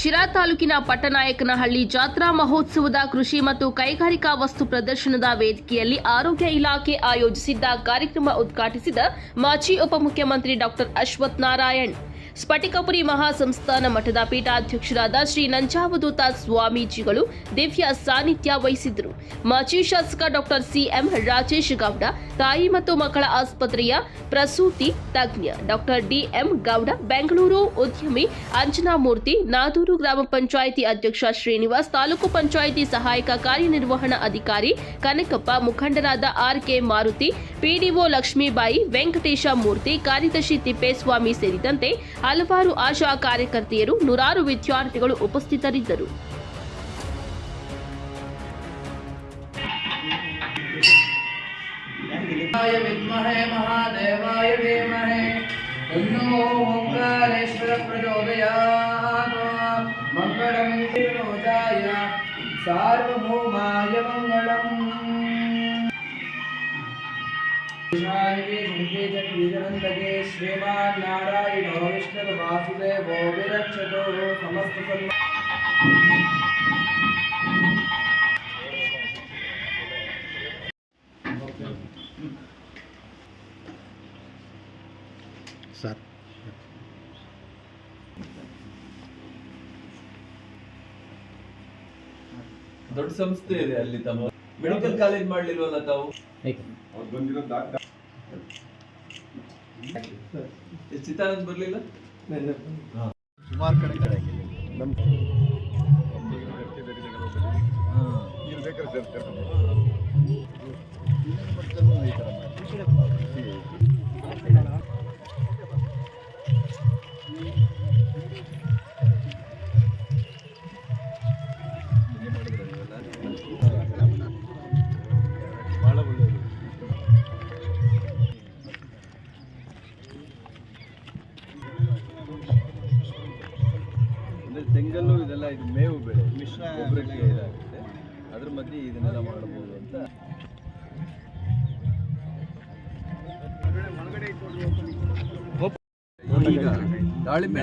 ಶಿರಾ ತಾಲೂಕಿನ ಪಟ್ಟನಾಯಕನಹಳ್ಳಿ ಜಾತ್ರಾ ಮಹೋತ್ಸವದ ಕೃಷಿ ಮತ್ತು ಕೈಗಾರಿಕಾ ವಸ್ತು ಪ್ರದರ್ಶನದ ವೇದಿಕೆಯಲ್ಲಿ ಆರೋಗ್ಯ ಇಲಾಖೆ ಆಯೋಜಿಸಿದ್ದ ಕಾರ್ಯಕ್ರಮ ಉದ್ಘಾಟಿಸಿದ ಮಾಜಿ ಉಪಮುಖ್ಯಮಂತ್ರಿ ಡಾಕ್ಟರ್ ಅಶ್ವಥ್ ನಾರಾಯಣ್. ಸ್ಫಟಿಕಪುರಿ ಮಹಾಸಂಸ್ಥಾನ ಮಠದ ಪೀಠಾಧ್ಯಕ್ಷರಾದ ಶ್ರೀ ನಂಜಾವಧೂತ ಸ್ವಾಮೀಜಿಗಳು ದಿವ್ಯ ಸಾನ್ನಿಧ್ಯ ವಹಿಸಿದ್ದರು. ಮಾಜಿ ಶಾಸಕ ಡಾಕ್ಟರ್ ಸಿಎಂ ರಾಜೇಶ್ ಗೌಡ, ತಾಯಿ ಮತ್ತು ಮಕ್ಕಳ ಆಸ್ಪತ್ರೆಯ ಪ್ರಸೂತಿ ತಜ್ಞ ಡಾಕ್ಟರ್ ಡಿಎಂ ಗೌಡ, ಬೆಂಗಳೂರು ಉದ್ಯಮಿ ಅಂಜನಾಮೂರ್ತಿ ನಾದೂರು ಗ್ರಾಮ ಪಂಚಾಯಿತಿ ಅಧ್ಯಕ್ಷ ಶ್ರೀನಿವಾಸ್, ತಾಲೂಕು ಪಂಚಾಯಿತಿ ಸಹಾಯಕ ಕಾರ್ಯನಿರ್ವಹಣಾ ಅಧಿಕಾರಿ ಕನಕಪ್ಪ, ಮುಖಂಡರಾದ R K Maruthi, PDO Lakshmibai, Venkatesha Murthy, ಕಾರ್ಯದರ್ಶಿ ತಿಪ್ಪೇಸ್ವಾಮಿ ಸೇರಿದಂತೆ ಹಲವಾರು ಆಶಾ ಕಾರ್ಯಕರ್ತೆಯರು ನೂರಾರು ವಿದ್ಯಾರ್ಥಿಗಳು ಉಪಸ್ಥಿತರಿದ್ದರು. ಸಾರ್ವಭೌಮಾಯ शान्ति शङ्के चक्रीजनन्दके श्रीमान् नारायणो विष्णुर्वासुदेवो विरक्षतो समस्तसन्मा ಸರ್ ದೊಡ್ಡ ಸಂಸ್ಥೆ ಇದೆ ಅಲ್ಲಿ ತಮ್ಮ ಮೆಡಿಕಲ್ ಕಾಲೇಜ್ ಮಾಡ್ಲಿಲ್ವಲ್ಲ ತಾವು ಏ, ಚಿತ್ತಾನಂದ್ ಬರಲಿಲ್ಲ? ಸುಮಾರು ಕಡೆ ಕಡೆ. ನಮ್ಮ ಗೊಬ್ಬರಕ್ಕೆ ಇದಾಗುತ್ತೆ ಅದ್ರ ಮಧ್ಯೆ ಇದನ್ನೆಲ್ಲ ಮಾಡಬಹುದು ಅಂತ ಈಗ ದಾಳಿಂಬೆ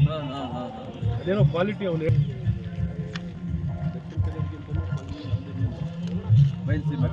ಹಾ ಹಾ ಹಾ ಹಾ ಅದೇನೋ ಕ್ವಾಲಿಟಿ ಅವನು ಬಯಲ್ಸೀಮೆ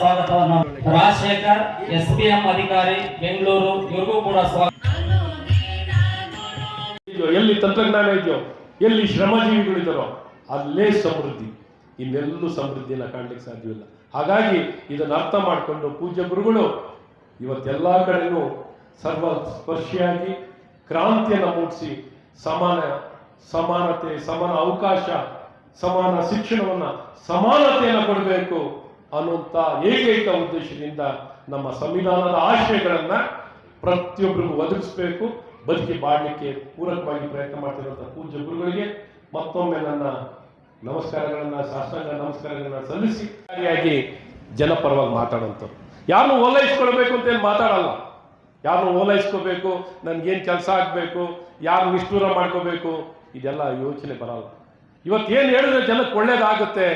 ಸ್ವಾಗತವನ್ನು ರಾಜಶೇಖರ್ ಎಸ್ ಪಿ ಎಂ ಅಧಿಕಾರಿ, ಬೆಂಗಳೂರು, ಇವ್ರಿಗೂ ಕೂಡ ಸ್ವಾಗತ. ಎಲ್ಲಿ ತಂತ್ರಜ್ಞಾನ ಇದೆಯೋ, ಎಲ್ಲಿ ಶ್ರಮಜೀವಿಗಳಿದ್ದಾರೋ ಅಲ್ಲೇ ಸಮೃದ್ಧಿ. ಇನ್ನೆಲ್ಲೂ ಸಮೃದ್ಧಿಯನ್ನು ಕಾಣಲಿಕ್ಕೆ ಸಾಧ್ಯವಿಲ್ಲ. ಹಾಗಾಗಿ ಇದನ್ನು ಅರ್ಥ ಮಾಡಿಕೊಂಡು ಪೂಜ್ಯ ಗುರುಗಳು, ಇವತ್ತೆಲ್ಲ ಕಡೆನೂ ಸರ್ವ ಸ್ಪರ್ಶಿಯಾಗಿ ಕ್ರಾಂತಿಯನ್ನು ಮೂಡಿಸಿ ಸಮಾನ, ಸಮಾನತೆ, ಸಮಾನ ಅವಕಾಶ, ಸಮಾನ ಶಿಕ್ಷಣವನ್ನು ಸಮಾನತೆಯನ್ನು ಕೊಡಬೇಕು. ಅನ್ನುವಂಥ ಏಕೈಕ ಉದ್ದೇಶದಿಂದ ನಮ್ಮ ಸಂವಿಧಾನದ ಆಶಯಗಳನ್ನು ಪ್ರತಿಯೊಬ್ಬರಿಗೂ ಒದಗಿಸಬೇಕು, ಬದುಕಿ ಬಾಡಲಿಕ್ಕೆ ಪೂರಕವಾಗಿ ಪ್ರಯತ್ನ ಮಾಡ್ತಿರುವಂಥ ಪೂಜ್ಯ ಗುರುಗಳಿಗೆ ಮತ್ತೊಮ್ಮೆ ನನ್ನ ನಮಸ್ಕಾರಗಳನ್ನು ಶಾಸ್ತ್ರಾಂಗ ನಮಸ್ಕಾರಗಳನ್ನು ಸಲ್ಲಿಸಿ ಸರಿಯಾಗಿ ಜನಪರವಾಗಿ ಮಾತಾಡುವಂಥವ್ರು. ಯಾರನ್ನು ಓಲೈಸ್ಕೊಳ್ಬೇಕು ಅಂತ ಏನು ಮಾತಾಡಲ್ಲ. ಯಾರನ್ನು ಓಲೈಸ್ಕೋಬೇಕು ನನ್ಗೇನು ಕೆಲಸ ಆಗಬೇಕು ಯಾರು ನಿಷ್ಠೂರ ಮಾಡ್ಕೋಬೇಕು ಇದೆಲ್ಲ ಯೋಚನೆ ಬರಲ್ಲ. ಇವತ್ತೇನು ಹೇಳಿದ್ರೆ ಜನಕ್ಕೆ ಒಳ್ಳೇದಾಗುತ್ತೆ,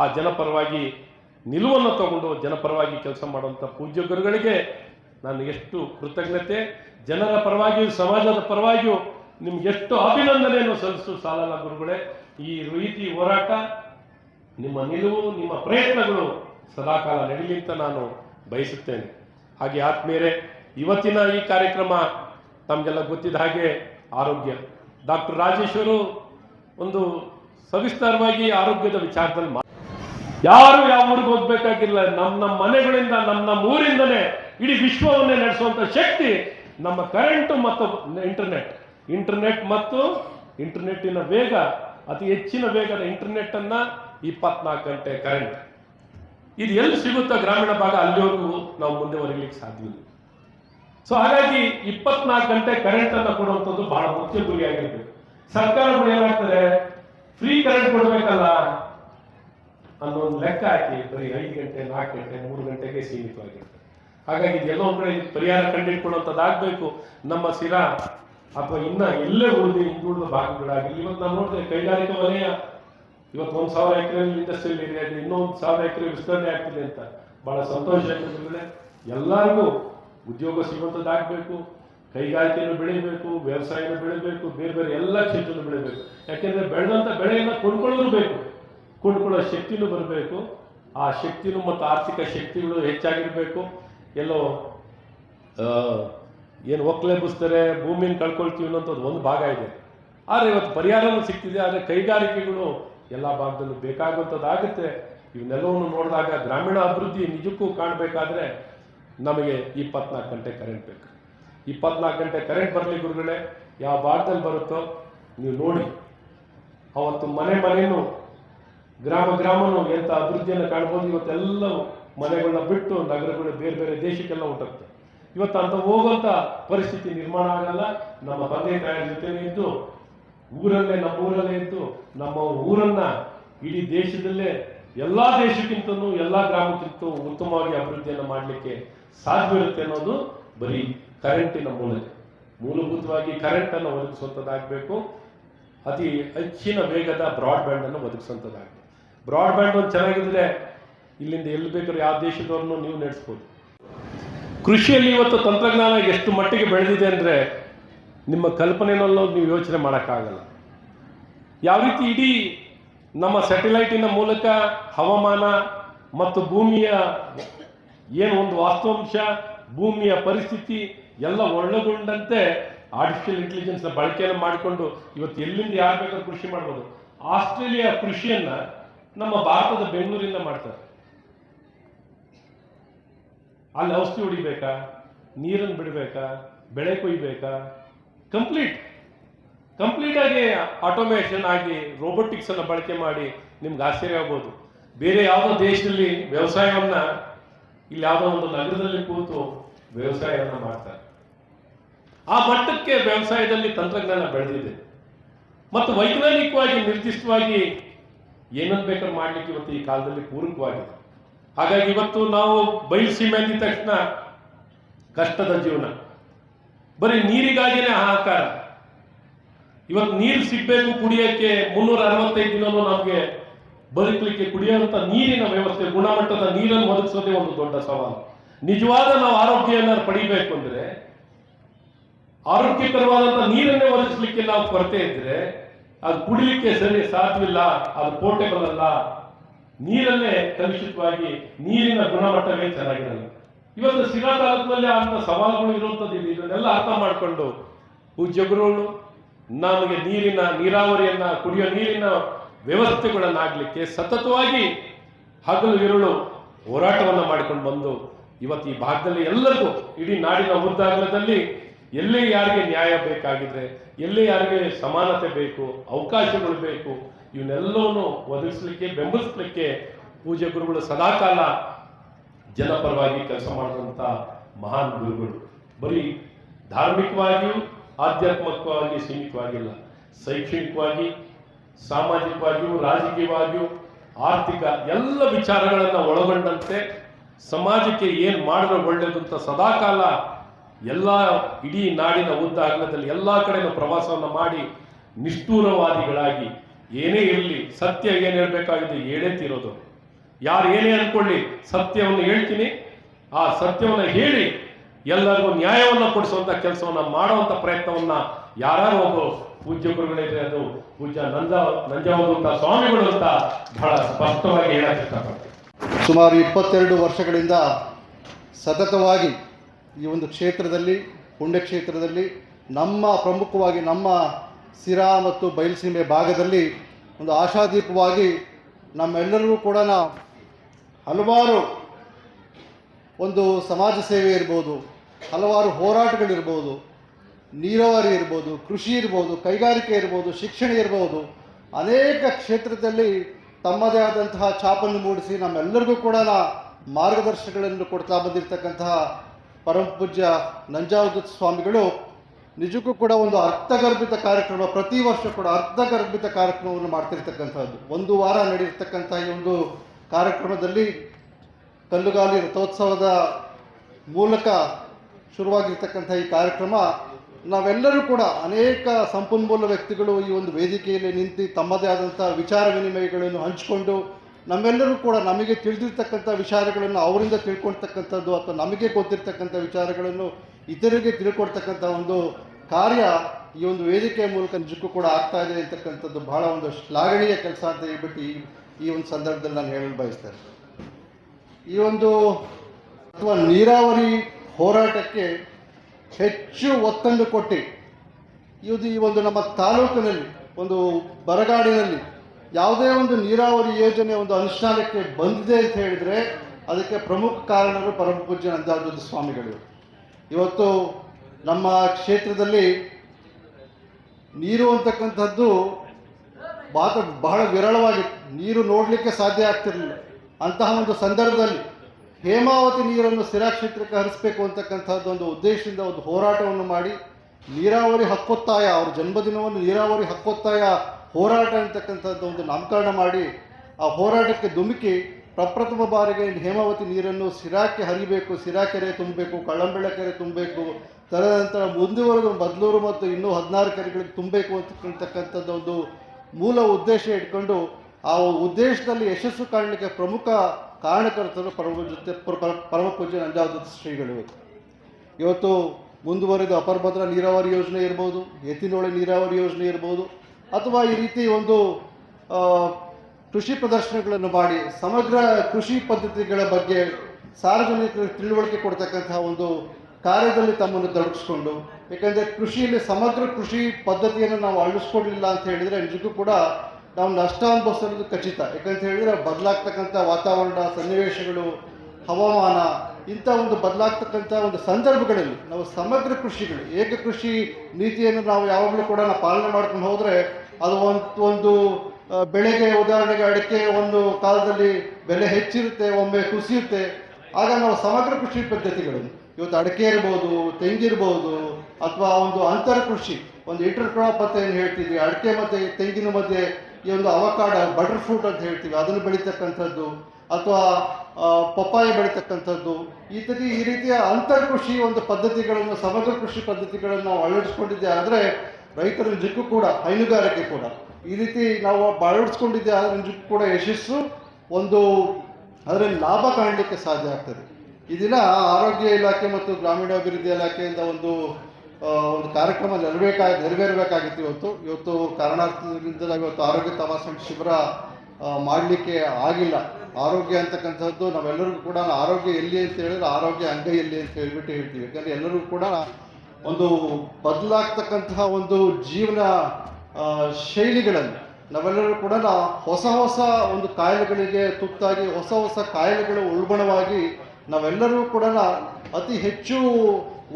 ಆ ಜನಪರವಾಗಿ ನಿಲುವನ್ನು ತಗೊಂಡು ಜನಪರವಾಗಿ ಕೆಲಸ ಮಾಡುವಂಥ ಪೂಜ್ಯ ಗುರುಗಳಿಗೆ ನಾನು ಎಷ್ಟು ಕೃತಜ್ಞತೆ. ಜನರ ಪರವಾಗಿಯೂ ಸಮಾಜದ ಪರವಾಗಿಯೂ ನಿಮ್ಗೆ ಎಷ್ಟು ಅಭಿನಂದನೆಯನ್ನು ಸಲ್ಲಿಸು ಸಾಲಲ್ಲ ಗುರುಗಳೇ. ಈ ರೀತಿ ಹೋರಾಟ, ನಿಮ್ಮ ನಿಲುವು, ನಿಮ್ಮ ಪ್ರಯತ್ನಗಳು ಸದಾಕಾಲ ನಡೀಲಿ ಅಂತ ನಾನು ಬಯಸುತ್ತೇನೆ. ಹಾಗೆ ಆತ್ಮೀಯರೇ, ಇವತ್ತಿನ ಈ ಕಾರ್ಯಕ್ರಮ ತಮಗೆಲ್ಲ ಗೊತ್ತಿದ್ದ ಹಾಗೆ ಆರೋಗ್ಯ. ಡಾಕ್ಟರ್ ರಾಜೇಶ್ವರು ಒಂದು ಸವಿಸ್ತಾರವಾಗಿ ಆರೋಗ್ಯದ ವಿಚಾರದಲ್ಲಿ ಯಾರು ಯಾವ ಊರಿಗೆ ಹೋಗ್ಬೇಕಾಗಿಲ್ಲ. ನಮ್ಮ ನಮ್ಮ ಮನೆಗಳಿಂದ ನಮ್ಮ ನಮ್ಮ ಊರಿಂದನೇ ಇಡೀ ವಿಶ್ವವನ್ನೇ ನಡೆಸುವಂತ ಶಕ್ತಿ ನಮ್ಮ ಕರೆಂಟು ಮತ್ತು ಇಂಟರ್ನೆಟ್ ಇಂಟರ್ನೆಟ್ ಮತ್ತು ಇಂಟರ್ನೆಟ್ಟಿನ ವೇಗ, ಅತಿ ಹೆಚ್ಚಿನ ವೇಗದ ಇಂಟರ್ನೆಟ್ ಅನ್ನ ಇಪ್ಪತ್ನಾಲ್ಕು ಗಂಟೆ ಕರೆಂಟ್ ಇದು ಎಲ್ಲಿ ಸಿಗುತ್ತೋ ಗ್ರಾಮೀಣ ಭಾಗ ಅಲ್ಲಿವರೆಗೂ ನಾವು ಮುಂದೆ ಬರೀಲಿಕ್ಕೆ ಸಾಧ್ಯವಿಲ್ಲ. ಸೊ ಹಾಗಾಗಿ ಇಪ್ಪತ್ನಾಲ್ಕು ಗಂಟೆ ಕರೆಂಟ್ ಅನ್ನ ಕೊಡುವಂಥದ್ದು ಬಹಳ ಮುಖ್ಯ ಗುರಿಯಾಗಿರ್ಬೇಕು. ಸರ್ಕಾರಗಳು ಏನಾಗ್ತದೆ ಫ್ರೀ ಕರೆಂಟ್ ಕೊಡ್ಬೇಕಲ್ಲ. ಅನ್ನೋ ಒಂದು ಲೆಕ್ಕ ಹಾಕಿ, ಬರೀ ಐದು ಗಂಟೆ, ನಾಲ್ಕು ಗಂಟೆ, ಮೂರು ಗಂಟೆಗೆ ಸೀಮಿತವಾಗಿರುತ್ತೆ. ಹಾಗಾಗಿ ಎಲ್ಲೋ ಒಂದು ಕಡೆ ಪರಿಹಾರ ಕಂಡುಹಿಡ್ಕೊಳ್ಳುವಂಥದ್ದಾಗಬೇಕು ನಮ್ಮ ಸಿರಾ ಅಥವಾ ಇನ್ನ ಎಲ್ಲೇ ಉಳಿದು ಹಿಂದುಳಿದ ಭಾಗಗಳಾಗಿ, ಇವತ್ತು ನಾವು ನೋಡಿದ್ರೆ ಕೈಗಾರಿಕಾ ವಲಯ, ಇವತ್ತು ಒಂದು ಸಾವಿರ ಎಕರೆ ಇಂಡಸ್ಟ್ರಿಯಲ್ ಏರಿಯಾ ಇದೆ ಇನ್ನೊಂದು ಸಾವಿರ ಎಕರೆ ವಿಸ್ತರಣೆ ಆಗ್ತಿದೆ ಅಂತ ಬಹಳ ಸಂತೋಷ ಆಗ್ತದೆ. ಎಲ್ಲರಿಗೂ ಉದ್ಯೋಗ ಸಿಗುವಂಥದ್ದಾಗಬೇಕು ಕೈಗಾರಿಕೆಯನ್ನು ಬೆಳಿಬೇಕು ವ್ಯವಸಾಯನ ಬೆಳೀಬೇಕು, ಬೇರೆ ಬೇರೆ ಎಲ್ಲ ಕ್ಷೇತ್ರದಲ್ಲೂ ಬೆಳಿಬೇಕು. ಯಾಕೆಂದ್ರೆ ಬೆಳೆದಂಥ ಬೆಳೆಯನ್ನು ಕೊಂಡ್ಕೊಳ್ಳೋದು ಬೇಕು. ಕೊಂಡ್ಕೊಳ್ಳೋ ಶಕ್ತಿನೂ ಬರಬೇಕು. ಆ ಶಕ್ತಿನೂ ಮತ್ತು ಆರ್ಥಿಕ ಶಕ್ತಿಗಳು ಹೆಚ್ಚಾಗಿರಬೇಕು. ಎಲ್ಲೋ ಏನು ಒಕ್ಕಲೆಬ್ಬಿಸ್ತಾರೆ ಭೂಮಿನ ಕಳ್ಕೊಳ್ತೀವಿ ಅನ್ನೋಂಥದ್ದು ಒಂದು ಭಾಗ ಇದೆ. ಆದರೆ ಇವತ್ತು ಪರಿಹಾರವೂ ಸಿಗ್ತಿದೆ ಆದರೆ ಕೈಗಾರಿಕೆಗಳು ಎಲ್ಲ ಭಾಗದಲ್ಲೂ ಬೇಕಾಗುವಂಥದ್ದಾಗುತ್ತೆ ಇವನ್ನೆಲ್ಲವನ್ನು ನೋಡಿದಾಗ ಗ್ರಾಮೀಣ ಅಭಿವೃದ್ಧಿ ನಿಜಕ್ಕೂ ಕಾಣಬೇಕಾದ್ರೆ ನಮಗೆ ಇಪ್ಪತ್ನಾಲ್ಕು ಗಂಟೆ ಕರೆಂಟ್ ಬೇಕು. ಇಪ್ಪತ್ನಾಲ್ಕು ಗಂಟೆ ಕರೆಂಟ್ ಬರಲಿ ಗುರುಗಳೇ, ಯಾವ ಭಾಗದಲ್ಲಿ ಬರುತ್ತೋ ನೀವು ನೋಡಿ. ಅವತ್ತು ಮನೆ ಮನೆಯೂ ಗ್ರಾಮ ಗ್ರಾಮನು ಎಂಥ ಅಭಿವೃದ್ಧಿಯನ್ನು ಕಾಣ್ಬೋದು. ಇವತ್ತೆಲ್ಲ ಮನೆಗಳನ್ನ ಬಿಟ್ಟು ನಗರಗಳು ಬೇರೆ ಬೇರೆ ದೇಶಕ್ಕೆಲ್ಲ ಹೊಂಟೋಗ್ತವೆ ಇವತ್ತು ಅಂತ ಹೋಗುವಂತ ಪರಿಸ್ಥಿತಿ ನಿರ್ಮಾಣ ಆಗಲ್ಲ. ನಮ್ಮ ತಂದೆ ತಾಯಿ ಜೊತೆನೇ ಇದ್ದು, ಊರಲ್ಲೇ ನಮ್ಮ ಊರಲ್ಲೇ ಇದ್ದು, ನಮ್ಮ ಊರನ್ನ ಇಡೀ ದೇಶದಲ್ಲೇ ಎಲ್ಲಾ ದೇಶಕ್ಕಿಂತನೂ ಎಲ್ಲಾ ಗ್ರಾಮಕ್ಕಿಂತ ಉತ್ತಮವಾಗಿ ಅಭಿವೃದ್ಧಿಯನ್ನು ಮಾಡಲಿಕ್ಕೆ ಸಾಧ್ಯವಿರುತ್ತೆ ಅನ್ನೋದು ಬರೀ ಕರೆಂಟಿನ ಮೂಲಕ ಮೂಲಭೂತವಾಗಿ ಕರೆಂಟ್ ಅನ್ನು ಒದಗಿಸುವಂಥದ್ದಾಗಬೇಕು ಅತಿ ಹೆಚ್ಚಿನ ವೇಗದ ಬ್ರಾಡ್ ಬ್ಯಾಂಡ್ ಅನ್ನು ಒದಗಿಸುವಂಥದ್ದಾಗಬೇಕು ಬ್ರಾಡ್ ಬ್ಯಾಂಡ್ ಒಂದು ಚೆನ್ನಾಗಿದ್ರೆ ಇಲ್ಲಿಂದ ಎಲ್ಲಿ ಬೇಕಾದ್ರೂ ಯಾವ ದೇಶದವ್ರನ್ನೂ ನೀವು ನಡೆಸ್ಬೋದು. ಕೃಷಿಯಲ್ಲಿ ಇವತ್ತು ತಂತ್ರಜ್ಞಾನ ಎಷ್ಟು ಮಟ್ಟಿಗೆ ಬೆಳೆದಿದೆ ಅಂದರೆ ನಿಮ್ಮ ಕಲ್ಪನೆನಲ್ಲೋ ನೀವು ಯೋಚನೆ ಮಾಡೋಕ್ಕಾಗಲ್ಲ. ಯಾವ ರೀತಿ ಇಡೀ ನಮ್ಮ ಸ್ಯಾಟಲೈಟಿನ ಮೂಲಕ ಹವಾಮಾನ ಮತ್ತು ಭೂಮಿಯ ಏನು ಒಂದು ವಾಸ್ತವಾಂಶ, ಭೂಮಿಯ ಪರಿಸ್ಥಿತಿ ಎಲ್ಲ ಒಳಗೊಂಡಂತೆ ಆರ್ಟಿಫಿಷಿಯಲ್ ಇಂಟೆಲಿಜೆನ್ಸ್ನ ಬಳಕೆಯನ್ನು ಮಾಡಿಕೊಂಡು ಇವತ್ತು ಎಲ್ಲಿಂದ ಯಾರು ಬೇಕಾದ್ರೂ ಕೃಷಿ ಮಾಡ್ಬೋದು. ಆಸ್ಟ್ರೇಲಿಯಾ ಕೃಷಿಯನ್ನ ನಮ್ಮ ಭಾರತದ ಬೆಂಗಳೂರಿಂದ ಮಾಡ್ತಾರೆ. ಅಲ್ಲಿ ಔಷಧಿ ಹೊಡಿಬೇಕಾ? ನೀರನ್ನು ಬಿಡಬೇಕಾ? ಬೆಳೆ ಕೊಯ್ಬೇಕಾ? ಕಂಪ್ಲೀಟ್. ಕಂಪ್ಲೀಟ್ ಆಗಿ ಆಟೋಮೇಷನ್ ಆಗಿ ರೋಬೋಟಿಕ್ಸ್ ಅನ್ನು ಬಳಕೆ ಮಾಡಿ ನಿಮ್ಗೆ ಆಶ್ಚರ್ಯ ಆಗ್ಬೋದು. ಬೇರೆ ಯಾವುದೋ ದೇಶದಲ್ಲಿ ವ್ಯವಸಾಯವನ್ನ, ಇಲ್ಲಿ ಯಾವುದೋ ಒಂದು ನಗರದಲ್ಲಿ ಕೂತು ವ್ಯವಸಾಯವನ್ನ ಮಾಡ್ತಾರೆ. ಆ ಮಟ್ಟಕ್ಕೆ ವ್ಯವಸಾಯದಲ್ಲಿ ತಂತ್ರಜ್ಞಾನ ಬೆಳೆದಿದೆ. ಮತ್ತು ವೈಜ್ಞಾನಿಕವಾಗಿ ನಿರ್ದಿಷ್ಟವಾಗಿ ಏನನ್ನು ಬೇಕಾದ್ರೂ ಮಾಡ್ಲಿಕ್ಕೆ ಇವತ್ತು ಈ ಕಾಲದಲ್ಲಿ ಪೂರಕವಾಗಿದೆ. ಹಾಗಾಗಿ ಇವತ್ತು ನಾವು ಬಯಲುಸೀಮೆ ಅಂದಿದ ತಕ್ಷಣ ಕಷ್ಟದ ಜೀವನ. ಬರೀ ನೀರಿಗಾಗಿನೇ ಹಾಹಾಕಾರ. ಇವತ್ತು ನೀರು ಸಿಗ್ಬೇಕು ಕುಡಿಯೋಕ್ಕೆ ಮುನ್ನೂರ ಅರವತ್ತೈದು ದಿನವೂ ನಮಗೆ ಬದುಕಲಿಕ್ಕೆ ಕುಡಿಯುವಂತ ನೀರಿನ ವ್ಯವಸ್ಥೆ, ಗುಣಮಟ್ಟದ ನೀರನ್ನು ಒದಗಿಸೋದೇ ಒಂದು ದೊಡ್ಡ ಸವಾಲು. ನಿಜವಾದ ನಾವು ಆರೋಗ್ಯವನ್ನು ಪಡಿಬೇಕು ಅಂದ್ರೆ, ಆರೋಗ್ಯಕರವಾದಂತ ನೀರನ್ನೇ ಒದಗಿಸ್ಲಿಕ್ಕೆ ನಾವು ಕೊರತೆ ಇದ್ರೆ ಅದು ಕುಡಿಲಿಕ್ಕೆ ಸರಿ ಸಾಧ್ಯವಿಲ್ಲ, ಅದು ಪೋರ್ಟೇಬಲ್ ಅಲ್ಲ ನೀರಲ್ಲೇ ಕಲುಷಿತವಾಗಿ ನೀರಿನ ಗುಣಮಟ್ಟವೇ ಚೆನ್ನಾಗಿರಲ್ಲ. ಇವತ್ತು ಸಿಗಾ ತಾಲೂಕಿನಲ್ಲಿ ಅಂತ ಸವಾಲುಗಳು ಇರುವಂಥದ್ದು ಇಲ್ಲಿ ಇದನ್ನೆಲ್ಲ ಅರ್ಥ ಮಾಡಿಕೊಂಡು ಪೂಜ್ಯ ನಮಗೆ ನೀರಿನ, ನೀರಾವರಿಯನ್ನ, ಕುಡಿಯೋ ನೀರಿನ ವ್ಯವಸ್ಥೆಗಳನ್ನಾಗಲಿಕ್ಕೆ ಸತತವಾಗಿ ಹಗಲು ಇರುಳು ಹೋರಾಟವನ್ನು ಮಾಡಿಕೊಂಡು ಬಂದು ಇವತ್ತು ಈ ಭಾಗದಲ್ಲಿ ಎಲ್ಲರಿಗೂ ಇಡೀ ನಾಡಿನ ಉದ್ದಾಗಲದಲ್ಲಿ ಎಲ್ಲೇ ಯಾರಿಗೆ ನ್ಯಾಯ ಬೇಕಾಗಿದ್ರೆ, ಎಲ್ಲೇ ಯಾರಿಗೆ ಸಮಾನತೆ ಬೇಕು, ಅವಕಾಶಗಳು ಬೇಕು, ಇವನ್ನೆಲ್ಲವನ್ನು ಒದಗಿಸ್ಲಿಕ್ಕೆ, ಬೆಂಬಲಿಸ್ಲಿಕ್ಕೆ ಪೂಜೆ ಗುರುಗಳು ಸದಾಕಾಲ ಜನಪರವಾಗಿ ಕೆಲಸ ಮಾಡಿದಂಥ ಮಹಾನ್ ಗುರುಗಳು. ಬರೀ ಧಾರ್ಮಿಕವಾಗಿಯೂ ಆಧ್ಯಾತ್ಮಿಕವಾಗಿ ಸೀಮಿತವಾಗಿಲ್ಲ, ಶೈಕ್ಷಣಿಕವಾಗಿ, ಸಾಮಾಜಿಕವಾಗಿಯೂ, ರಾಜಕೀಯವಾಗಿಯೂ, ಆರ್ಥಿಕ ಎಲ್ಲ ವಿಚಾರಗಳನ್ನು ಒಳಗೊಂಡಂತೆ ಸಮಾಜಕ್ಕೆ ಏನು ಮಾಡಿದ್ರೆ ಒಳ್ಳೆಯದು ಅಂತ ಸದಾಕಾಲ ಎಲ್ಲ ಇಡೀ ನಾಡಿನ ಉದ್ದ ಅಗಲದಲ್ಲಿ ಎಲ್ಲ ಕಡೆಯೂ ಪ್ರವಾಸವನ್ನು ಮಾಡಿ ನಿಷ್ಠೂರವಾದಿಗಳಾಗಿ ಏನೇ ಇರಲಿ ಸತ್ಯ ಏನು ಹೇಳಬೇಕಾಗಿದೆ ಹೇಳೇ ತೀರೋದು. ಯಾರು ಏನೇ ಅಂದ್ಕೊಳ್ಳಿ ಸತ್ಯವನ್ನು ಹೇಳ್ತೀನಿ, ಆ ಸತ್ಯವನ್ನು ಹೇಳಿ ಎಲ್ಲರಿಗೂ ನ್ಯಾಯವನ್ನು ಕೊಡಿಸುವಂತ ಕೆಲಸವನ್ನ ಮಾಡುವಂತ ಪ್ರಯತ್ನವನ್ನ ಯಾರು ಒಬ್ಬ ಪೂಜ್ಯ ಗುರುಗಳಿದ್ರೆ ಅದು ಪೂಜ್ಯ ನಂದ ನಂಜಾವಧೂತ ಸ್ವಾಮಿಗಳು ಅಂತ ಬಹಳ ಸ್ಪಷ್ಟವಾಗಿ ಹೇಳಕ್ಕೆ ಸುಮಾರು ಇಪ್ಪತ್ತೆರಡು ವರ್ಷಗಳಿಂದ ಸತತವಾಗಿ ಈ ಒಂದು ಕ್ಷೇತ್ರದಲ್ಲಿ ಪುಣ್ಯಕ್ಷೇತ್ರದಲ್ಲಿ ನಮ್ಮ ಪ್ರಮುಖವಾಗಿ ನಮ್ಮ ಸಿರಾ ಮತ್ತು ಬಯಲುಸೀಮೆ ಭಾಗದಲ್ಲಿ ಒಂದು ಆಶಾದೀಪವಾಗಿ ನಮ್ಮೆಲ್ಲರಿಗೂ ಕೂಡ ಹಲವಾರು ಒಂದು ಸಮಾಜ ಸೇವೆ ಇರ್ಬೋದು, ಹಲವಾರು ಹೋರಾಟಗಳಿರ್ಬೋದು, ನೀರಾವರಿ ಇರ್ಬೋದು, ಕೃಷಿ ಇರ್ಬೋದು, ಕೈಗಾರಿಕೆ ಇರ್ಬೋದು, ಶಿಕ್ಷಣ ಇರ್ಬೋದು, ಅನೇಕ ಕ್ಷೇತ್ರದಲ್ಲಿ ತಮ್ಮದೇ ಆದಂತಹ ಛಾಪನ್ನು ಮೂಡಿಸಿ ನಮ್ಮೆಲ್ಲರಿಗೂ ಕೂಡ ಮಾರ್ಗದರ್ಶನಗಳನ್ನು ಕೊಡ್ತಾ ಬಂದಿರತಕ್ಕಂತಹ ಪರಮ ಪೂಜ್ಯ ನಂಜಾವಧೂತ ಸ್ವಾಮಿಗಳು, ನಿಜಕ್ಕೂ ಕೂಡ ಒಂದು ಅರ್ಥಗರ್ಭಿತ ಕಾರ್ಯಕ್ರಮ, ಪ್ರತಿ ವರ್ಷ ಕೂಡ ಅರ್ಥಗರ್ಭಿತ ಕಾರ್ಯಕ್ರಮವನ್ನು ಮಾಡ್ತಿರ್ತಕ್ಕಂಥದ್ದು. ಒಂದು ವಾರ ನಡೆಯಿರ್ತಕ್ಕಂಥ ಈ ಒಂದು ಕಾರ್ಯಕ್ರಮದಲ್ಲಿ ಕಲ್ಲುಗಾಲಿ ರಥೋತ್ಸವದ ಮೂಲಕ ಶುರುವಾಗಿರ್ತಕ್ಕಂಥ ಈ ಕಾರ್ಯಕ್ರಮ, ನಾವೆಲ್ಲರೂ ಕೂಡ ಅನೇಕ ಸಂಪನ್ಮೂಲ ವ್ಯಕ್ತಿಗಳು ಈ ಒಂದು ವೇದಿಕೆಯಲ್ಲಿ ನಿಂತು ತಮ್ಮದೇ ಆದಂಥ ವಿಚಾರ ವಿನಿಮಯಗಳನ್ನು ಹಂಚಿಕೊಂಡು ನಮ್ಮೆಲ್ಲರೂ ಕೂಡ ನಮಗೆ ತಿಳಿದಿರ್ತಕ್ಕಂಥ ವಿಚಾರಗಳನ್ನು ಅವರಿಂದ ತಿಳ್ಕೊಳ್ತಕ್ಕಂಥದ್ದು ಅಥವಾ ನಮಗೆ ಗೊತ್ತಿರ್ತಕ್ಕಂಥ ವಿಚಾರಗಳನ್ನು ಇತರರಿಗೆ ತಿಳ್ಕೊಡ್ತಕ್ಕಂಥ ಒಂದು ಕಾರ್ಯ ಈ ಒಂದು ವೇದಿಕೆಯ ಮೂಲಕ ನಿಜಕ್ಕೂ ಕೂಡ ಆಗ್ತಾ ಇದೆ ಅಂತಕ್ಕಂಥದ್ದು ಬಹಳ ಒಂದು ಶ್ಲಾಘನೀಯ ಕೆಲಸ ಅಂತ ಹೇಳ್ಬಿಟ್ಟು ಈ ಈ ಒಂದು ಸಂದರ್ಭದಲ್ಲಿ ನಾನು ಹೇಳಲು ಬಯಸ್ತೇನೆ. ಈ ಒಂದು ಅಥವಾ ನೀರಾವರಿ ಹೋರಾಟಕ್ಕೆ ಹೆಚ್ಚು ಒತ್ತನ್ನು ಕೊಟ್ಟು, ಇದು ಈ ಒಂದು ನಮ್ಮ ತಾಲೂಕಿನಲ್ಲಿ, ಒಂದು ಬರಗಾಡಿನಲ್ಲಿ ಯಾವುದೇ ಒಂದು ನೀರಾವರಿ ಯೋಜನೆ ಒಂದು ಅನುಷ್ಠಾನಕ್ಕೆ ಬಂದಿದೆ ಅಂತ ಹೇಳಿದರೆ ಅದಕ್ಕೆ ಪ್ರಮುಖ ಕಾರಣರು ಪರಮ ಪೂಜ್ಯ ನಂದಾರ್ಜುನ ಸ್ವಾಮಿಗಳು. ಇವತ್ತು ನಮ್ಮ ಕ್ಷೇತ್ರದಲ್ಲಿ ನೀರು ಅಂತಕ್ಕಂಥದ್ದು ಬಾತ ಬಹಳ ವಿರಳವಾಗಿ ನೀರು ನೋಡಲಿಕ್ಕೆ ಸಾಧ್ಯ ಆಗ್ತಿರಲಿಲ್ಲ. ಅಂತಹ ಒಂದು ಸಂದರ್ಭದಲ್ಲಿ ಹೇಮಾವತಿ ನೀರನ್ನು ಸ್ಥಿರ ಕ್ಷೇತ್ರಕ್ಕೆ ಹರಿಸಬೇಕು ಅಂತಕ್ಕಂಥದ್ದು ಒಂದು ಉದ್ದೇಶದಿಂದ ಒಂದು ಹೋರಾಟವನ್ನು ಮಾಡಿ ನೀರಾವರಿ ಹಕ್ಕೊತ್ತಾಯ, ಅವ್ರ ಜನ್ಮದಿನವನ್ನು ನೀರಾವರಿ ಹಕ್ಕೊತ್ತಾಯ ಹೋರಾಟ ಅಂತಕ್ಕಂಥದ್ದು ಒಂದು ನಾಮಕರಣ ಮಾಡಿ ಆ ಹೋರಾಟಕ್ಕೆ ಧುಮುಕಿ ಪ್ರಪ್ರಥಮ ಬಾರಿಗೆ ಹೇಮಾವತಿ ನೀರನ್ನು ಸಿರಾಕ್ಕೆ ಹರಿಬೇಕು ಸಿರಾ ಕೆರೆ ತುಂಬಬೇಕು ಕಳ್ಳಂಬೆಳ ಕೆರೆ ತುಂಬಬೇಕು, ತದನಂತರ ಮುಂದುವರೆದು ಬದಲೂರು ಮತ್ತು ಇನ್ನೂ ಹದಿನಾರು ಕೆರೆಗಳಿಗೆ ತುಂಬಬೇಕು ಅಂತಕ್ಕಂಥದ್ದು ಒಂದು ಮೂಲ ಉದ್ದೇಶ ಇಟ್ಕೊಂಡು ಆ ಉದ್ದೇಶದಲ್ಲಿ ಯಶಸ್ಸು ಕಾಣಲಿಕ್ಕೆ ಪ್ರಮುಖ ಕಾರಣಕರ್ತರು ಪರಮ ಜೊತೆ ಪರಮ ಪೂಜ್ಯ ನಂಜಾವದ ಶ್ರೀಗಳು ಇವತ್ತು ಮುಂದುವರೆದು ಅಪರ್ಭದ್ರ ನೀರಾವರಿ ಯೋಜನೆ ಇರ್ಬೋದು, ಎತ್ತಿನೊಳೆ ನೀರಾವರಿ ಯೋಜನೆ ಇರ್ಬೋದು ಅಥವಾ ಈ ರೀತಿ ಒಂದು ಕೃಷಿ ಪ್ರದರ್ಶನಗಳನ್ನು ಮಾಡಿ, ಸಮಗ್ರ ಕೃಷಿ ಪದ್ಧತಿಗಳ ಬಗ್ಗೆ ಸಾರ್ವಜನಿಕರಿಗೆ ತಿಳುವಳಿಕೆ ಕೊಡ್ತಕ್ಕಂತಹ ಒಂದು ಕಾರ್ಯದಲ್ಲಿ ತಮ್ಮನ್ನು ತೊಡಗಿಸ್ಕೊಂಡು ಯಾಕಂದರೆ ಕೃಷಿಯಲ್ಲಿ ಸಮಗ್ರ ಕೃಷಿ ಪದ್ಧತಿಯನ್ನು ನಾವು ಅಳಿಸ್ಕೊಡ್ಲಿಲ್ಲ ಅಂತ ಹೇಳಿದರೆ ನಿಜಕ್ಕೂ ಕೂಡ ನಾವು ನಷ್ಟ ಅನುಭವಿಸೋದು ಖಚಿತ. ಯಾಕಂತ ಹೇಳಿದರೆ ಬದಲಾಗ್ತಕ್ಕಂಥ ವಾತಾವರಣ, ಸನ್ನಿವೇಶಗಳು, ಹವಾಮಾನ, ಇಂಥ ಒಂದು ಬದಲಾಗ್ತಕ್ಕಂಥ ಒಂದು ಸಂದರ್ಭಗಳಲ್ಲಿ ನಾವು ಸಮಗ್ರ ಕೃಷಿಗಳು ಏಕ ಕೃಷಿ ನೀತಿಯನ್ನು ನಾವು ಯಾವಾಗಲೂ ಕೂಡ ನಾವು ಪಾಲನೆ ಮಾಡ್ಕೊಂಡು ಹೋದರೆ ಅದು ಒಂದು ಒಂದು ಬೆಳೆಗೆ ಉದಾಹರಣೆಗೆ ಅಡಿಕೆ ಒಂದು ಕಾಲದಲ್ಲಿ ಬೆಲೆ ಹೆಚ್ಚಿರುತ್ತೆ, ಒಮ್ಮೆ ಕುಸಿಯುತ್ತೆ. ಆಗ ನಾವು ಸಮಗ್ರ ಕೃಷಿ ಪದ್ಧತಿಗಳು ಇವತ್ತು ಅಡಿಕೆ ಇರ್ಬೋದು, ತೆಂಗಿರ್ಬೋದು ಅಥವಾ ಒಂದು ಅಂತರ ಕೃಷಿ, ಒಂದು ಇಂಟರ್ ಕ್ರಾಪ್ ಅಂತ ಏನು ಹೇಳ್ತೀವಿ ಅಡಿಕೆ ಮತ್ತು ತೆಂಗಿನ ಮಧ್ಯೆ ಈ ಒಂದು ಅವಕಾಡ ಬಟರ್ ಫ್ರೂಟ್ ಅಂತ ಹೇಳ್ತೀವಿ, ಅದನ್ನು ಬೆಳೀತಕ್ಕಂಥದ್ದು, ಅಥವಾ ಪಪ್ಪಾಯಿ ಬೆಳೀತಕ್ಕಂಥದ್ದು, ಈ ರೀತಿ ಈ ರೀತಿಯ ಅಂತರ್ ಕೃಷಿ ಒಂದು ಪದ್ಧತಿಗಳನ್ನು, ಸಮಗ್ರ ಕೃಷಿ ಪದ್ಧತಿಗಳನ್ನು ನಾವು ಅಳವಡಿಸ್ಕೊಂಡಿದ್ದೆ. ಆದರೆ ರೈತರ ನಿಜಕ್ಕೂ ಕೂಡ, ಹೈನುಗಾರಿಕೆ ಕೂಡ. ಈ ರೀತಿ ನಾವು ಅಳವಡಿಸ್ಕೊಂಡಿದ್ದೆ ಆದರೆ ನಿಜಕ್ಕೂ ಕೂಡ ಯಶಸ್ಸು, ಒಂದು ಅದರಲ್ಲಿ ಲಾಭ ಕಾಣಲಿಕ್ಕೆ ಸಾಧ್ಯ ಆಗ್ತದೆ. ಈ ಆರೋಗ್ಯ ಇಲಾಖೆ ಮತ್ತು ಗ್ರಾಮೀಣಾಭಿವೃದ್ಧಿ ಇಲಾಖೆಯಿಂದ ಒಂದು ಒಂದು ಕಾರ್ಯಕ್ರಮ ನೆರವೇಕಾ ನೆರವೇರಬೇಕಾಗಿತ್ತು ಇವತ್ತು. ಇವತ್ತು ಕಾರಣಾರ್ಥದಿಂದ ಇವತ್ತು ಆರೋಗ್ಯ ತಪಾಸಣೆ ಶಿಬಿರ ಮಾಡಲಿಕ್ಕೆ ಆಗಿಲ್ಲ. ಆರೋಗ್ಯ ಅಂತಕ್ಕಂಥದ್ದು ನಾವೆಲ್ಲರಿಗೂ ಕೂಡ ಆರೋಗ್ಯ ಎಲ್ಲಿ ಅಂತ ಹೇಳಿದ್ರೆ ಆರೋಗ್ಯ ಅಂಗೈಯಲ್ಲಿ ಅಂತ ಹೇಳ್ಬಿಟ್ಟು ಹೇಳ್ತೀವಿ. ಯಾಕಂದರೆ ಎಲ್ಲರಿಗೂ ಕೂಡ ಒಂದು ಬದಲಾಗ್ತಕ್ಕಂತಹ ಒಂದು ಜೀವನ ಶೈಲಿಗಳನ್ನು ನಾವೆಲ್ಲರೂ ಕೂಡ ಹೊಸ ಹೊಸ ಒಂದು ಕಾಯಿಲೆಗಳಿಗೆ ತುತ್ತಾಗಿ, ಹೊಸ ಹೊಸ ಕಾಯಿಲೆಗಳು ಉಲ್ಬಣವಾಗಿ ನಾವೆಲ್ಲರೂ ಕೂಡ ಅತಿ ಹೆಚ್ಚು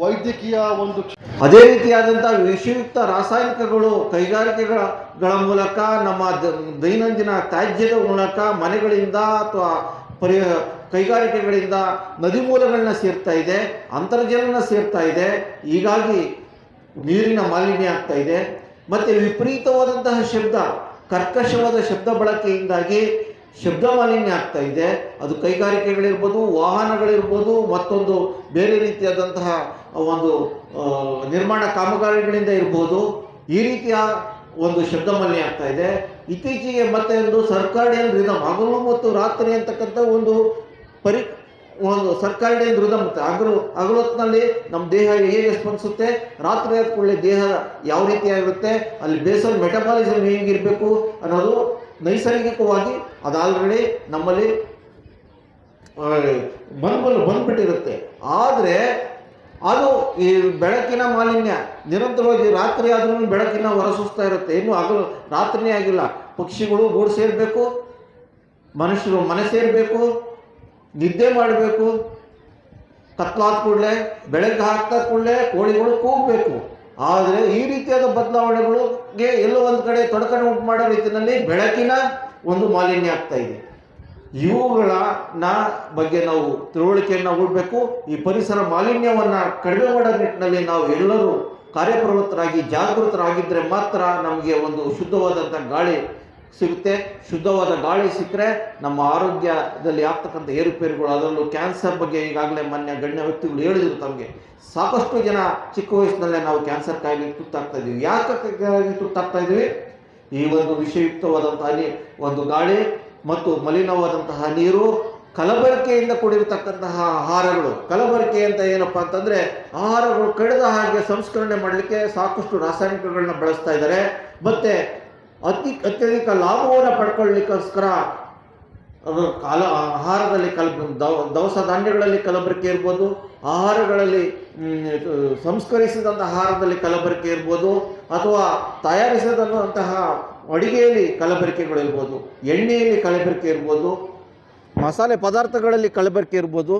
ವೈದ್ಯಕೀಯ ಒಂದು ಅದೇ ರೀತಿಯಾದಂಥ ವಿಷಯುಕ್ತ ರಾಸಾಯನಿಕಗಳು, ಕೈಗಾರಿಕೆಗಳ ಮೂಲಕ ನಮ್ಮ ದೈನಂದಿನ ತ್ಯಾಜ್ಯದ ಮೂಲಕ ಮನೆಗಳಿಂದ ಅಥವಾ ಪರಿ ಕೈಗಾರಿಕೆಗಳಿಂದ ನದಿ ಮೂಲಗಳನ್ನ ಸೇರ್ತಾ ಇದೆ, ಅಂತರ್ಜಲನ ಸೇರ್ತಾ ಇದೆ, ಹೀಗಾಗಿ ನೀರಿನ ಮಾಲಿನ್ಯ ಆಗ್ತಾ ಇದೆ. ಮತ್ತು ವಿಪರೀತವಾದಂತಹ ಶಬ್ದ, ಕರ್ಕಶವಾದ ಶಬ್ದ ಬಳಕೆಯಿಂದಾಗಿ ಶಬ್ದ ಮಾಲಿನ್ಯ ಆಗ್ತಾ ಇದೆ. ಅದು ಕೈಗಾರಿಕೆಗಳಿರ್ಬೋದು, ವಾಹನಗಳಿರ್ಬೋದು, ಮತ್ತೊಂದು ಬೇರೆ ರೀತಿಯಾದಂತಹ ಒಂದು ನಿರ್ಮಾಣ ಕಾಮಗಾರಿಗಳಿಂದ ಇರ್ಬೋದು. ಈ ರೀತಿಯ ಒಂದು ಶಬ್ದ ಮಾಲಿನ್ಯ ಆಗ್ತಾ ಇದೆ. ಇತ್ತೀಚೆಗೆ ಮತ್ತೆ ಒಂದು ಸರ್ಕಾರಿ ರಿದಮ್, ಹಗಲು ಮತ್ತು ರಾತ್ರಿ ಅಂತಕ್ಕಂಥ ಒಂದು ಪರಿ, ಒಂದು ಸರ್ಕಾರಿ ರಿದಮ್ ಅಂತ ಹಗಲು ಹಗಲೊತ್ತಿನಲ್ಲಿ ನಮ್ಮ ದೇಹ ಹೇಗೆ ಸ್ಪಂದಿಸುತ್ತೆ? ರಾತ್ರಿ ಆದ ಕೂಡಲೇ ದೇಹ ಯಾವ ರೀತಿಯಾಗಿರುತ್ತೆ ಅಲ್ಲಿ ಬೇಸಲ್ ಮೆಟಬಾಲಿಸಮ್ ಹೇಗಿರಬೇಕು ಅನ್ನೋದು ನೈಸರ್ಗಿಕವಾಗಿ ಅದು ಆಲ್ರೆಡಿ ನಮ್ಮಲ್ಲಿ ಬಂದ್ಬಲ್ ಬಂದ್ಬಿಟ್ಟಿರುತ್ತೆ. ಆದರೆ, ಅದು ಈ ಬೆಳಕಿನ ಮಾಲಿನ್ಯ, ನಿರಂತರವಾಗಿ ರಾತ್ರಿ ಆದ್ರೂ ಬೆಳಕಿನ ಹೊರಸೂಸ್ತಾ ಇರುತ್ತೆ. ಇನ್ನು ಹಗಲು ರಾತ್ರಿನೇ ಆಗಿಲ್ಲ. ಪಕ್ಷಿಗಳು ಗೂಡು ಸೇರಬೇಕು, ಮನುಷ್ಯರು ಮನೆ ಸೇರಬೇಕು ನಿದ್ದೆ ಮಾಡಬೇಕು. ಕತ್ಲಾದ ಕೂಡಲೇ, ಬೆಳಗ್ಗೆ ಹಾಕ್ತಾ ಕೂಡಲೇ ಕೋಳಿಗಳು ಕೂಗಬೇಕು. ಆದರೆ ಈ ರೀತಿಯಾದ ಬದಲಾವಣೆಗಳಿಗೆ ಎಲ್ಲೋ ಒಂದು ಕಡೆ ತೊಡಕನ್ನು ಉಂಟು ಮಾಡೋ ರೀತಿಯಲ್ಲಿ ಬೆಳಕಿನ ಒಂದು ಮಾಲಿನ್ಯ ಆಗ್ತಾ ಇದೆ. ಇವುಗಳ ಬಗ್ಗೆ ನಾವು ತಿಳುವಳಿಕೆಯನ್ನು ಹೂಡಬೇಕು. ಈ ಪರಿಸರ ಮಾಲಿನ್ಯವನ್ನು ಕಡಿಮೆ ಮಾಡೋ ನಿಟ್ಟಿನಲ್ಲಿ ನಾವು ಎಲ್ಲರೂ ಕಾರ್ಯಪ್ರವೃತ್ತರಾಗಿ ಜಾಗೃತರಾಗಿದ್ದರೆ ಮಾತ್ರ ನಮಗೆ ಒಂದು ಶುದ್ಧವಾದಂಥ ಗಾಳಿ ಸಿಗುತ್ತೆ. ಶುದ್ಧವಾದ ಗಾಳಿ ಸಿಕ್ಕರೆ ನಮ್ಮ ಆರೋಗ್ಯದಲ್ಲಿ ಆಗ್ತಕ್ಕಂಥ ಏರುಪೇರುಗಳು, ಅದರಲ್ಲೂ ಕ್ಯಾನ್ಸರ್ ಬಗ್ಗೆ ಈಗಾಗಲೇ ಮಾನ್ಯ ಗಣ್ಯ ವ್ಯಕ್ತಿಗಳು ಹೇಳಿದ್ರು ತಮಗೆ. ಸಾಕಷ್ಟು ಜನ ಚಿಕ್ಕ ವಯಸ್ಸಿನಲ್ಲೇ ನಾವು ಕ್ಯಾನ್ಸರ್ ಕಾಯಿಲೆಗೆ ತುತ್ತಾಗ್ತಾ ಇದ್ದೀವಿ. ಯಾಕೆ ತುತ್ತಾಗ್ತಾ ಇದ್ದೀವಿ? ಈ ಒಂದು ವಿಷಯುಕ್ತವಾದಂತಹ ಒಂದು ಗಾಳಿ ಮತ್ತು ಮಲಿನವಾದಂತಹ ನೀರು, ಕಲಬರಿಕೆಯಿಂದ ಕೂಡಿರತಕ್ಕಂತಹ ಆಹಾರಗಳು. ಕಲಬರಿಕೆ ಅಂತ ಏನಪ್ಪ ಅಂತಂದ್ರೆ ಆಹಾರಗಳು ಕಡಿದ ಹಾಗೆ ಸಂಸ್ಕರಣೆ ಮಾಡಲಿಕ್ಕೆ ಸಾಕಷ್ಟು ರಾಸಾಯನಿಕಗಳನ್ನ ಬಳಸ್ತಾ ಇದ್ದಾರೆ. ಮತ್ತೆ ಅತಿ ಅತ್ಯಧಿಕ ಲಾಭವನ್ನು ಪಡ್ಕೊಳ್ಳಿಕ್ಕೋಸ್ಕರ ಅದು ಕಾಲ, ಆಹಾರದಲ್ಲಿ ಕಲ್ ದವ ದವಸ ಧಾನ್ಯಗಳಲ್ಲಿ ಕಲಬೆರಕೆ ಇರ್ಬೋದು, ಆಹಾರಗಳಲ್ಲಿ ಸಂಸ್ಕರಿಸಿದಂಥ ಆಹಾರದಲ್ಲಿ ಕಲಬೆರಕೆ ಇರ್ಬೋದು, ಅಥವಾ ತಯಾರಿಸಿದಂತಹ ಅಡಿಗೆಯಲ್ಲಿ ಕಲಬೆರಕೆಗಳಿರ್ಬೋದು ಎಣ್ಣೆಯಲ್ಲಿ ಕಲಬೆರಕೆ ಇರ್ಬೋದು, ಮಸಾಲೆ ಪದಾರ್ಥಗಳಲ್ಲಿ ಕಲಬೆರಕೆ ಇರ್ಬೋದು.